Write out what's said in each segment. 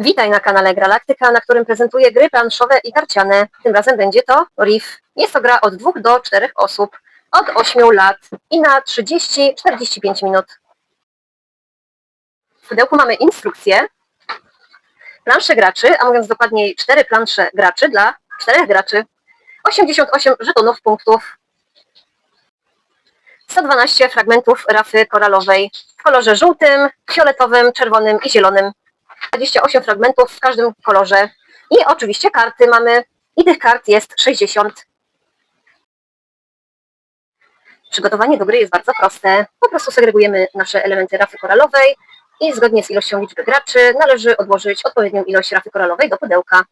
Witaj na kanale Galaktyka, na którym prezentuję gry planszowe i karciane. Tym razem będzie to Riff. Jest to gra od 2 do 4 osób, od 8 lat i na 30-45 minut. W pudełku mamy instrukcję, plansze graczy, a mówiąc dokładniej 4 plansze graczy dla 4 graczy, 88 żetonów punktów, 112 fragmentów rafy koralowej w kolorze żółtym, fioletowym, czerwonym i zielonym. 28 fragmentów w każdym kolorze. I oczywiście karty mamy. I tych kart jest 60. Przygotowanie do gry jest bardzo proste. Po prostu segregujemy nasze elementy rafy koralowej i zgodnie z ilością liczby graczy należy odłożyć odpowiednią ilość rafy koralowej do pudełka.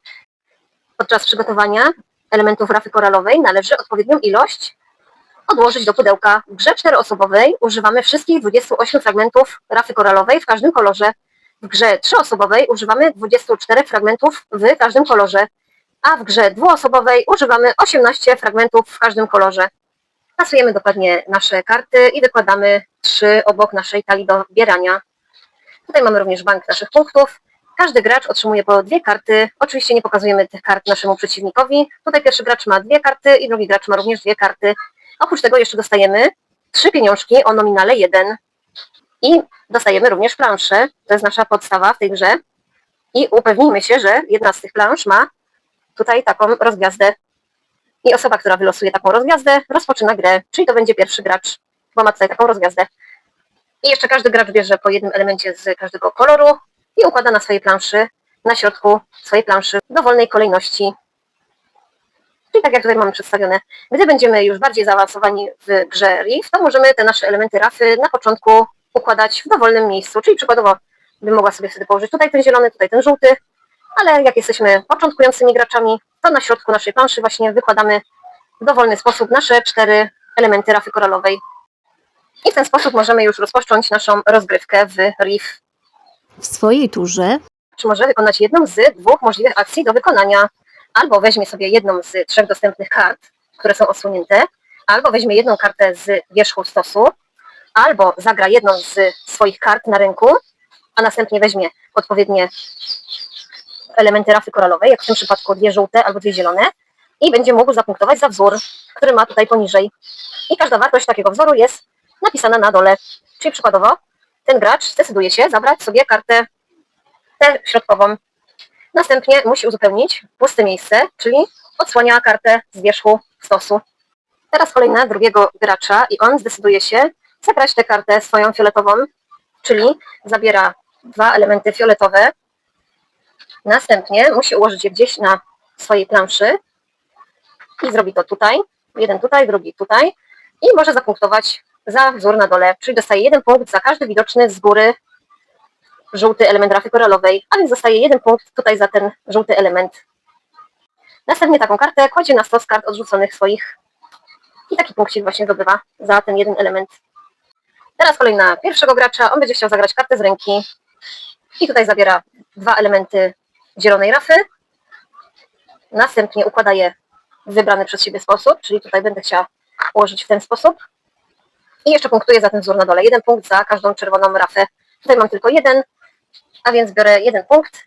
Podczas przygotowania elementów rafy koralowej należy odpowiednią ilość odłożyć do pudełka. W grze czteroosobowej używamy wszystkich 28 fragmentów rafy koralowej w każdym kolorze. W grze trzyosobowej używamy 24 fragmentów w każdym kolorze, a w grze dwuosobowej używamy 18 fragmentów w każdym kolorze. Pasujemy dokładnie nasze karty i wykładamy trzy obok naszej talii do bierania. Tutaj mamy również bank naszych punktów. Każdy gracz otrzymuje po dwie karty. Oczywiście nie pokazujemy tych kart naszemu przeciwnikowi. Tutaj pierwszy gracz ma dwie karty i drugi gracz ma również dwie karty. Oprócz tego jeszcze dostajemy trzy pieniążki o nominale 1. I dostajemy również planszę. To jest nasza podstawa w tej grze. I upewnijmy się, że jedna z tych plansz ma tutaj taką rozgwiazdę. I osoba, która wylosuje taką rozgwiazdę, rozpoczyna grę. Czyli to będzie pierwszy gracz, bo ma tutaj taką rozgwiazdę. I jeszcze każdy gracz bierze po jednym elemencie z każdego koloru i układa na swojej planszy, na środku swojej planszy w dowolnej kolejności. Czyli tak jak tutaj mamy przedstawione. Gdy będziemy już bardziej zaawansowani w grze Riff, to możemy te nasze elementy rafy na początku układać w dowolnym miejscu. Czyli przykładowo bym mogła sobie wtedy położyć tutaj ten zielony, tutaj ten żółty, ale jak jesteśmy początkującymi graczami, to na środku naszej planszy właśnie wykładamy w dowolny sposób nasze cztery elementy rafy koralowej. I w ten sposób możemy już rozpocząć naszą rozgrywkę w Riff. W swojej turze Czy może wykonać jedną z dwóch możliwych akcji do wykonania. Albo weźmie sobie jedną z trzech dostępnych kart, które są osunięte, albo weźmie jedną kartę z wierzchu stosu, albo zagra jedną z swoich kart na rynku, a następnie weźmie odpowiednie elementy rafy koralowej, jak w tym przypadku dwie żółte albo dwie zielone, i będzie mógł zapunktować za wzór, który ma tutaj poniżej. I każda wartość takiego wzoru jest napisana na dole. Czyli przykładowo ten gracz zdecyduje się zabrać sobie kartę tę środkową. Następnie musi uzupełnić puste miejsce, czyli odsłania kartę z wierzchu stosu. Teraz kolej na drugiego gracza i on zdecyduje się zagrać tę kartę swoją fioletową, czyli zabiera dwa elementy fioletowe. Następnie musi ułożyć je gdzieś na swojej planszy i zrobi to tutaj. Jeden tutaj, drugi tutaj. I może zapunktować za wzór na dole, czyli dostaje jeden punkt za każdy widoczny z góry żółty element rafy koralowej, a więc dostaje jeden punkt tutaj za ten żółty element. Następnie taką kartę kładzie na stos kart odrzuconych swoich i taki punkcik właśnie zdobywa za ten jeden element. Teraz kolej na pierwszego gracza, on będzie chciał zagrać kartę z ręki i tutaj zabiera dwa elementy zielonej rafy, następnie układa je w wybrany przez siebie sposób, czyli tutaj będę chciała ułożyć w ten sposób i jeszcze punktuję za ten wzór na dole. Jeden punkt za każdą czerwoną rafę. Tutaj mam tylko jeden, a więc biorę jeden punkt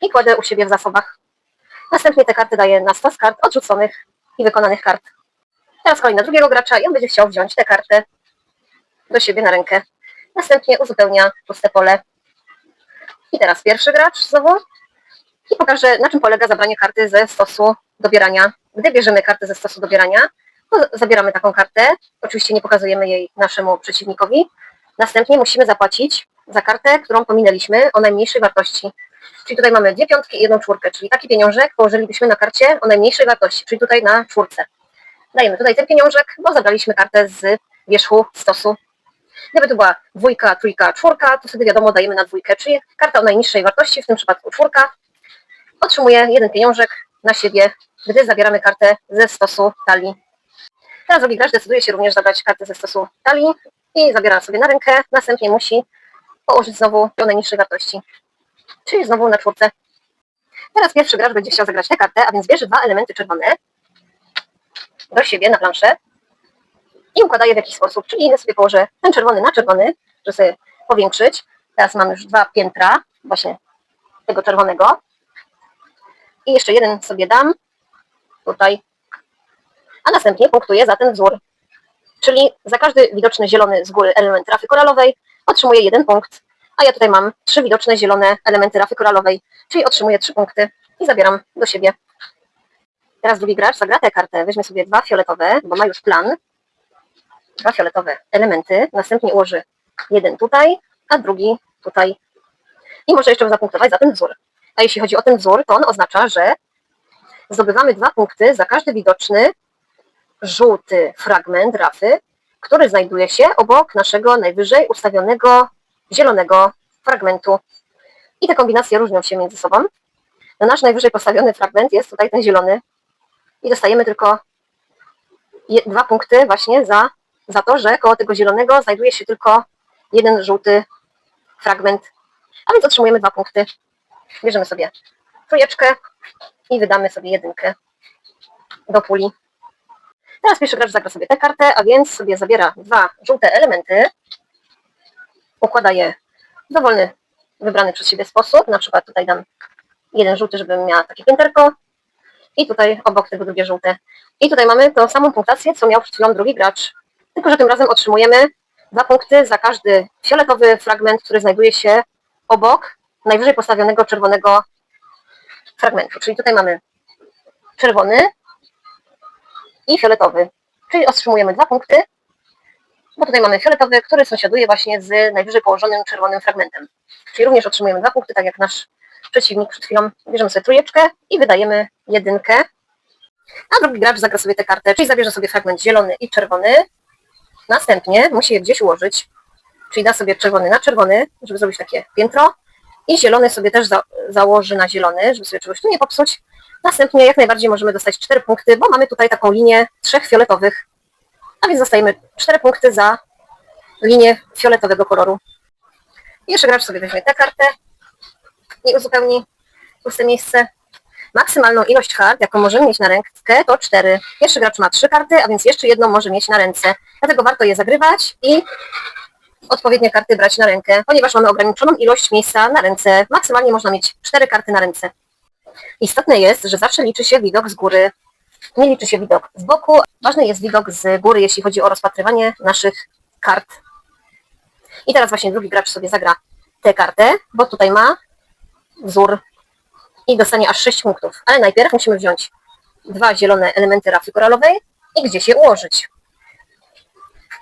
i kładę u siebie w zasobach. Następnie te karty daję na stos kart odrzuconych i wykonanych kart. Teraz kolej na drugiego gracza i on będzie chciał wziąć tę kartę do siebie na rękę. Następnie uzupełnia puste pole. I teraz pierwszy gracz znowu i pokażę, na czym polega zabranie karty ze stosu dobierania. Gdy bierzemy kartę ze stosu dobierania, to zabieramy taką kartę. Oczywiście nie pokazujemy jej naszemu przeciwnikowi. Następnie musimy zapłacić za kartę, którą pominęliśmy o najmniejszej wartości. Czyli tutaj mamy dwie piątki i jedną czwórkę, czyli taki pieniążek położylibyśmy na karcie o najmniejszej wartości, czyli tutaj na czwórce. Dajemy tutaj ten pieniążek, bo zabraliśmy kartę z wierzchu stosu. Gdyby to była dwójka, trójka, czwórka, to wtedy wiadomo, dajemy na dwójkę, czyli karta o najniższej wartości, w tym przypadku czwórka, otrzymuje jeden pieniążek na siebie, gdy zabieramy kartę ze stosu talii. Teraz drugi gracz decyduje się również zabrać kartę ze stosu talii i zabiera sobie na rękę, następnie musi położyć znowu do najniższej wartości, czyli znowu na czwórce. Teraz pierwszy gracz będzie chciał zagrać tę kartę, a więc bierze dwa elementy czerwone do siebie na planszę i układa je w jakiś sposób, czyli ja sobie położę ten czerwony na czerwony, żeby sobie powiększyć. Teraz mamy już dwa piętra, właśnie tego czerwonego. I jeszcze jeden sobie dam tutaj. A następnie punktuję za ten wzór. Czyli za każdy widoczny zielony z góry element rafy koralowej otrzymuję jeden punkt. A ja tutaj mam trzy widoczne zielone elementy rafy koralowej, czyli otrzymuję trzy punkty i zabieram do siebie. Teraz drugi gracz zagra tę kartę. Weźmie sobie dwa fioletowe, bo ma już plan. Dwa fioletowe elementy. Następnie ułoży jeden tutaj, a drugi tutaj. I może jeszcze zapunktować za ten wzór. A jeśli chodzi o ten wzór, to on oznacza, że zdobywamy dwa punkty za każdy widoczny żółty fragment rafy, który znajduje się obok naszego najwyżej ustawionego zielonego fragmentu. I te kombinacje różnią się między sobą. No nasz najwyżej postawiony fragment jest tutaj ten zielony i dostajemy tylko dwa punkty właśnie za, za to, że koło tego zielonego znajduje się tylko jeden żółty fragment. A więc otrzymujemy dwa punkty. Bierzemy sobie trójeczkę i wydamy sobie jedynkę do puli. Teraz pierwszy gracz zagra sobie tę kartę, a więc sobie zabiera dwa żółte elementy, układa je w dowolny, wybrany przez siebie sposób. Na przykład tutaj dam jeden żółty, żebym miała takie pięterko i tutaj obok tego drugie żółte. I tutaj mamy tą samą punktację, co miał przed chwilą drugi gracz. Tylko, że tym razem otrzymujemy dwa punkty za każdy fioletowy fragment, który znajduje się obok najwyżej postawionego czerwonego fragmentu. Czyli tutaj mamy czerwony i fioletowy. Czyli otrzymujemy dwa punkty, bo tutaj mamy fioletowy, który sąsiaduje właśnie z najwyżej położonym czerwonym fragmentem. Czyli również otrzymujemy dwa punkty, tak jak nasz przeciwnik przed chwilą. Bierzemy sobie trójeczkę i wydajemy jedynkę. A drugi gracz zagra sobie tę kartę, czyli zabierze sobie fragment zielony i czerwony. Następnie musi je gdzieś ułożyć, czyli da sobie czerwony na czerwony, żeby zrobić takie piętro. I zielony sobie też za, założy na zielony, żeby sobie czegoś tu nie popsuć. Następnie jak najbardziej możemy dostać 4 punkty, bo mamy tutaj taką linię trzech fioletowych. A więc dostajemy 4 punkty za linię fioletowego koloru. Jeszcze gracz sobie weźmie tę kartę i uzupełni puste miejsce. Maksymalną ilość kart, jaką możemy mieć na rękę, to 4. Pierwszy gracz ma 3 karty, a więc jeszcze jedną może mieć na ręce. Dlatego warto je zagrywać i odpowiednie karty brać na rękę, ponieważ mamy ograniczoną ilość miejsca na ręce. Maksymalnie można mieć 4 karty na ręce. Istotne jest, że zawsze liczy się widok z góry. Nie liczy się widok z boku. Ważny jest widok z góry, jeśli chodzi o rozpatrywanie naszych kart. I teraz właśnie drugi gracz sobie zagra tę kartę, bo tutaj ma wzór i dostanie aż 6 punktów. Ale najpierw musimy wziąć dwa zielone elementy rafy koralowej i gdzieś je ułożyć.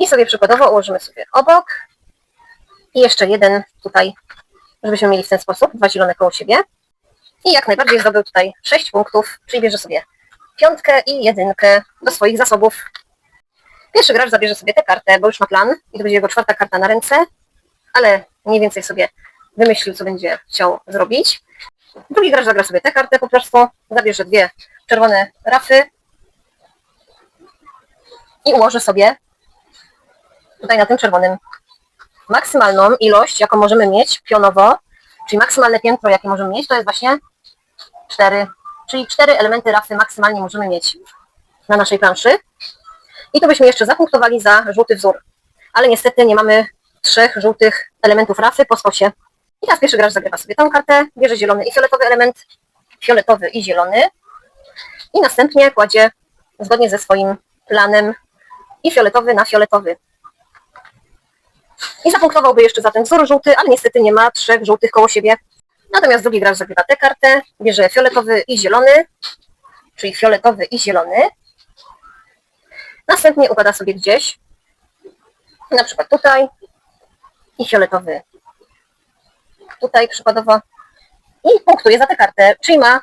I sobie przykładowo ułożymy sobie obok i jeszcze jeden tutaj, żebyśmy mieli w ten sposób dwa zielone koło siebie. I jak najbardziej zdobył tutaj 6 punktów, czyli bierze sobie piątkę i jedynkę do swoich zasobów. Pierwszy gracz zabierze sobie tę kartę, bo już ma plan i to będzie jego czwarta karta na ręce, ale mniej więcej sobie wymyślił, co będzie chciał zrobić. Drugi gracz zagra sobie tę kartę po prostu, zabierze dwie czerwone rafy i ułoży sobie tutaj na tym czerwonym maksymalną ilość, jaką możemy mieć pionowo, czyli maksymalne piętro, jakie możemy mieć, to jest właśnie 4. Czyli cztery elementy rafy maksymalnie możemy mieć na naszej planszy. I to byśmy jeszcze zapunktowali za żółty wzór. Ale niestety nie mamy trzech żółtych elementów rafy po skosie. I teraz pierwszy gracz zagrywa sobie tą kartę, bierze zielony i fioletowy element, fioletowy i zielony. I następnie kładzie zgodnie ze swoim planem i fioletowy na fioletowy. I zapunktowałby jeszcze za ten wzór żółty, ale niestety nie ma trzech żółtych koło siebie. Natomiast drugi gracz zagrywa tę kartę, bierze fioletowy i zielony, czyli fioletowy i zielony. Następnie układa sobie gdzieś, na przykład tutaj i fioletowy tutaj przykładowo i punktuje za tę kartę, czyli ma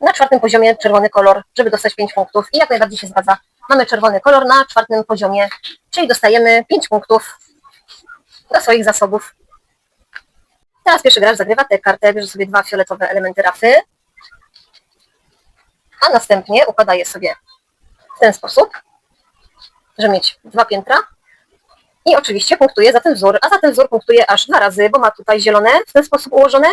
na czwartym poziomie czerwony kolor, żeby dostać 5 punktów i jak najbardziej się zgadza. Mamy czerwony kolor na czwartym poziomie, czyli dostajemy 5 punktów do swoich zasobów. Teraz pierwszy gracz zagrywa tę kartę, bierze sobie dwa fioletowe elementy rafy, a następnie układa je sobie w ten sposób, żeby mieć dwa piętra i oczywiście punktuje za ten wzór, a za ten wzór punktuje aż dwa razy, bo ma tutaj zielone w ten sposób ułożone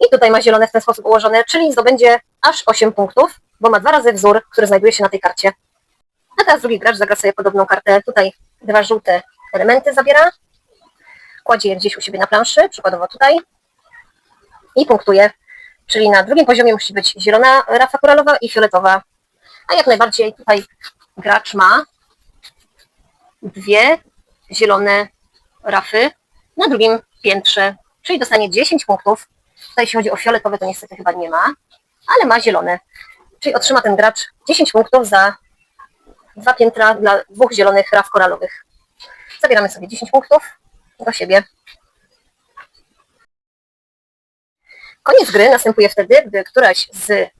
i tutaj ma zielone w ten sposób ułożone, czyli zdobędzie aż 8 punktów, bo ma dwa razy wzór, który znajduje się na tej karcie. A teraz drugi gracz zagra sobie podobną kartę, tutaj dwa żółte elementy zabiera, kładzie je gdzieś u siebie na planszy, przykładowo tutaj i punktuje Czyli na drugim poziomie musi być zielona rafa koralowa i fioletowa. A jak najbardziej tutaj gracz ma dwie zielone rafy na drugim piętrze, czyli dostanie 10 punktów. Tutaj jeśli chodzi o fioletowe, to niestety chyba nie ma, ale ma zielone. Czyli otrzyma ten gracz 10 punktów za dwa piętra dla dwóch zielonych raf koralowych. Zabieramy sobie 10 punktów do siebie. Koniec gry następuje wtedy, gdy któraś z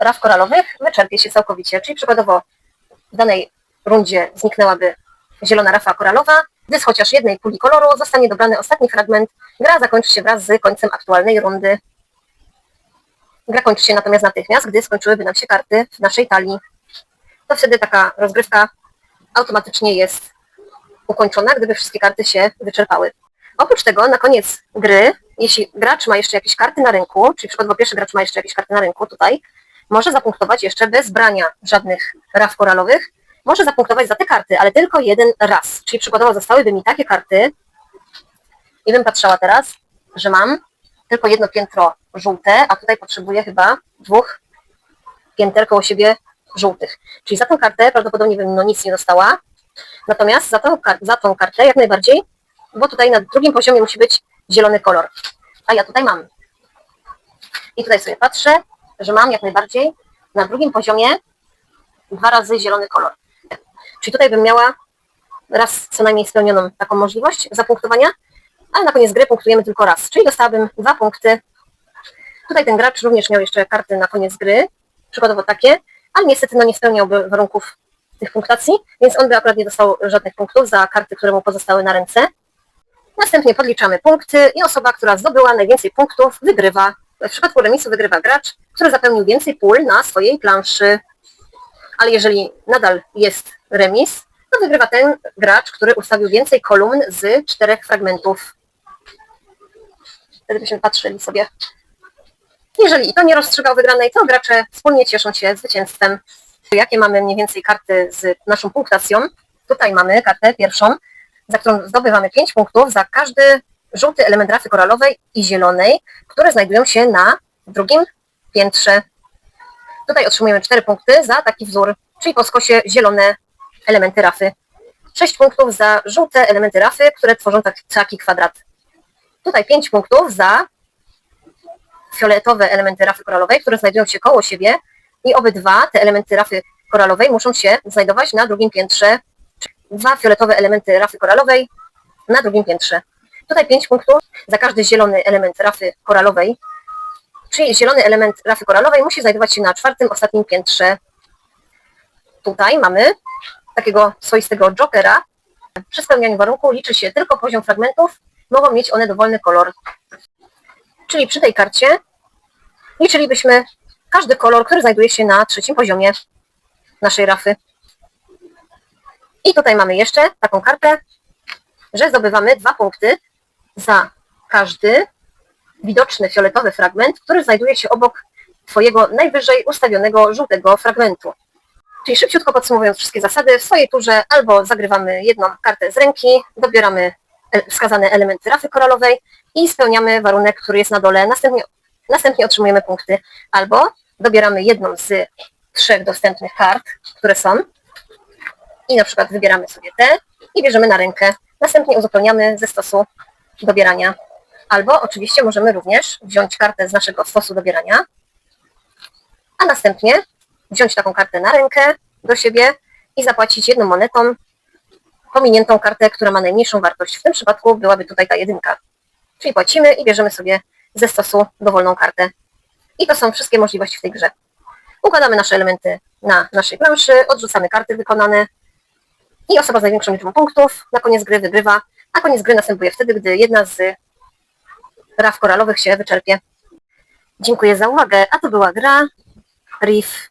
raf koralowych wyczerpie się całkowicie, czyli przykładowo w danej rundzie zniknęłaby zielona rafa koralowa, gdy z chociaż jednej puli koloru zostanie dobrany ostatni fragment, gra zakończy się wraz z końcem aktualnej rundy. Gra kończy się natomiast natychmiast, gdy skończyłyby nam się karty w naszej talii. To wtedy taka rozgrywka automatycznie jest ukończona, gdyby wszystkie karty się wyczerpały. Oprócz tego, na koniec gry, jeśli gracz ma jeszcze jakieś karty na rynku, czyli przykładowo pierwszy gracz ma jeszcze jakieś karty na rynku tutaj, może zapunktować jeszcze bez brania żadnych raf koralowych, może zapunktować za te karty, ale tylko jeden raz. Czyli przykładowo zostałyby mi takie karty i bym patrzała teraz, że mam tylko jedno piętro żółte, a tutaj potrzebuję chyba dwóch pięter koło siebie żółtych. Czyli za tą kartę prawdopodobnie bym no nic nie dostała, natomiast za tą, za tą kartę jak najbardziej, bo tutaj na drugim poziomie musi być zielony kolor, a ja tutaj mam. I tutaj sobie patrzę, że mam jak najbardziej na drugim poziomie dwa razy zielony kolor. Czyli tutaj bym miała raz co najmniej spełnioną taką możliwość zapunktowania, ale na koniec gry punktujemy tylko raz, czyli dostałabym dwa punkty. Tutaj ten gracz również miał jeszcze karty na koniec gry, przykładowo takie, ale niestety no nie spełniałby warunków tych punktacji, więc on by akurat nie dostał żadnych punktów za karty, które mu pozostały na ręce. Następnie podliczamy punkty i osoba, która zdobyła najwięcej punktów, wygrywa. W przypadku remisu wygrywa gracz, który zapełnił więcej pól na swojej planszy. Ale jeżeli nadal jest remis, to wygrywa ten gracz, który ustawił więcej kolumn z czterech fragmentów. Wtedy byśmy patrzyli sobie. Jeżeli i to nie rozstrzygał wygranej, to gracze wspólnie cieszą się zwycięstwem. Jakie mamy mniej więcej karty z naszą punktacją? Tutaj mamy kartę pierwszą, za którą zdobywamy 5 punktów za każdy żółty element rafy koralowej i zielonej, które znajdują się na drugim piętrze. Tutaj otrzymujemy 4 punkty za taki wzór, czyli po skosie zielone elementy rafy. 6 punktów za żółte elementy rafy, które tworzą tak- taki kwadrat. Tutaj 5 punktów za fioletowe elementy rafy koralowej, które znajdują się koło siebie i obydwa te elementy rafy koralowej muszą się znajdować na drugim piętrze. Dwa fioletowe elementy rafy koralowej na drugim piętrze. Tutaj 5 punktów za każdy zielony element rafy koralowej, czyli zielony element rafy koralowej musi znajdować się na czwartym, ostatnim piętrze. Tutaj mamy takiego swoistego jokera. Przy spełnianiu warunku liczy się tylko poziom fragmentów, mogą mieć one dowolny kolor. Czyli przy tej karcie liczylibyśmy każdy kolor, który znajduje się na trzecim poziomie naszej rafy. I tutaj mamy jeszcze taką kartę, że zdobywamy dwa punkty za każdy widoczny fioletowy fragment, który znajduje się obok Twojego najwyżej ustawionego żółtego fragmentu. Czyli szybciutko podsumowując wszystkie zasady, w swojej turze albo zagrywamy jedną kartę z ręki, dobieramy e- wskazane elementy rafy koralowej i spełniamy warunek, który jest na dole, następnie, następnie otrzymujemy punkty, albo dobieramy jedną z trzech dostępnych kart, które są i na przykład wybieramy sobie te i bierzemy na rękę, następnie uzupełniamy ze stosu dobierania. Albo oczywiście możemy również wziąć kartę z naszego stosu dobierania, a następnie wziąć taką kartę na rękę do siebie i zapłacić jedną monetą pominiętą kartę, która ma najmniejszą wartość. W tym przypadku byłaby tutaj ta jedynka. Czyli płacimy i bierzemy sobie ze stosu dowolną kartę. I to są wszystkie możliwości w tej grze. Układamy nasze elementy na naszej planszy, odrzucamy karty wykonane i osoba z największą liczbą punktów na koniec gry wygrywa, a koniec gry następuje wtedy, gdy jedna z raf koralowych się wyczerpie. Dziękuję za uwagę, a to była gra Reef.